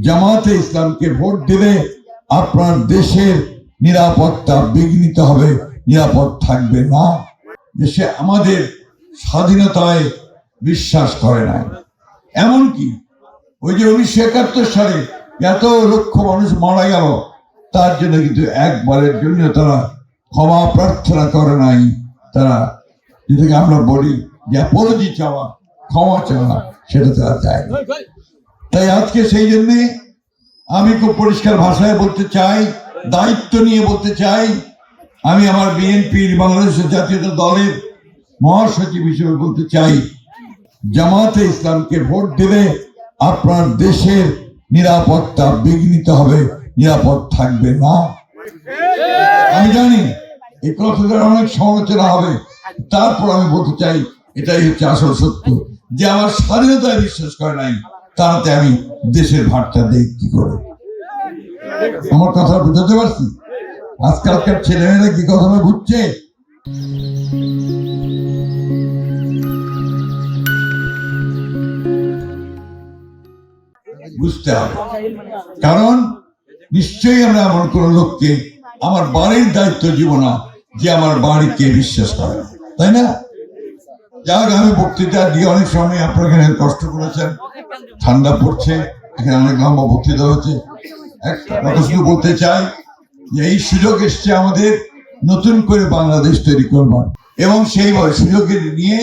জামাতে ইসলামকে ভোট দিলে আপনার দেশের নিরাপত্তা বিঘ্নিত হবে, নিরাপদ থাকবে না। দেশে আমাদের স্বাধীনতায় বিশ্বাস করে না। এমনকি ওই যে উনিশশো একাত্তর সালে এত লক্ষ মানুষ মারা গেল, তার জন্য কিন্তু একবারের জন্য তারা ক্ষমা প্রার্থনা করে নাই। তারা যেটাকে আমরা বলি যে অ্যাপোলজি চাওয়া, ক্ষমা চাওয়া, সেটা তারা চায়। তাই আজকে সেই জন্যে আমি খুব পরিষ্কার ভাষায় বলতে চাই, দায়িত্ব নিয়ে বলতে চাই, আমি আমার বিএনপির বাংলাদেশের জাতীয় দলের মহাসচিব হিসেবে বলতে চাই, জামাতে ইসলামকে ভোট দিলে আপনার দেশের নিরাপত্তা বিঘ্নিত হবে, নিরাপদ থাকবে না। আমি জানি এই কথাটার অনেক সমালোচনা হবে, তারপর আমি বলতে চাই, এটাই হচ্ছে আসল সত্য, যে আমার স্বাধীনতায় বিশ্বাস করে নাই তাতে আমি দেশের ভারটা দেই কি করে? আমার কথা বুঝাতে পারছি? আজকালকার ছেলেমেয়েরা কি কথাটা বুঝছে? বুঝতে হবে। কারণ নিশ্চয়ই আমরা এমন কোন লোককে, আমার বাড়ির দায়িত্ব জীব না যে আমার বাড়িকে বিশ্বাস করে। তাই না? যাক আমি বক্তৃতা দিয়ে অনেক সময় আপনার কষ্ট করেছেন। ঠান্ডা পড়ছে, এখানে অনেক লম্বা বক্তৃতা হচ্ছে একটা কথা শুধু বলতে চাই যে এই সুযোগ এসছে আমাদের নতুন করে বাংলাদেশ তৈরি করবার। এবং সেই সুযোগের নিয়ে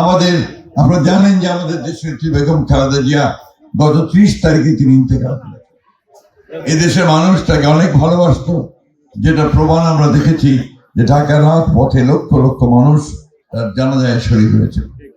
আমাদের, আপনারা জানেন যে আমাদের দেশের বেগম খালেদা জিয়া গত ত্রিশ তারিখে তিনি ইন্তেকাল করেন এদেশের মানুষ তাকে অনেক ভালোবাসতো। যেটা প্রমাণ আমরা দেখেছি যে ঢাকার রাত পথে লক্ষ লক্ষ মানুষ তার জানাজায় শরীর হয়েছে।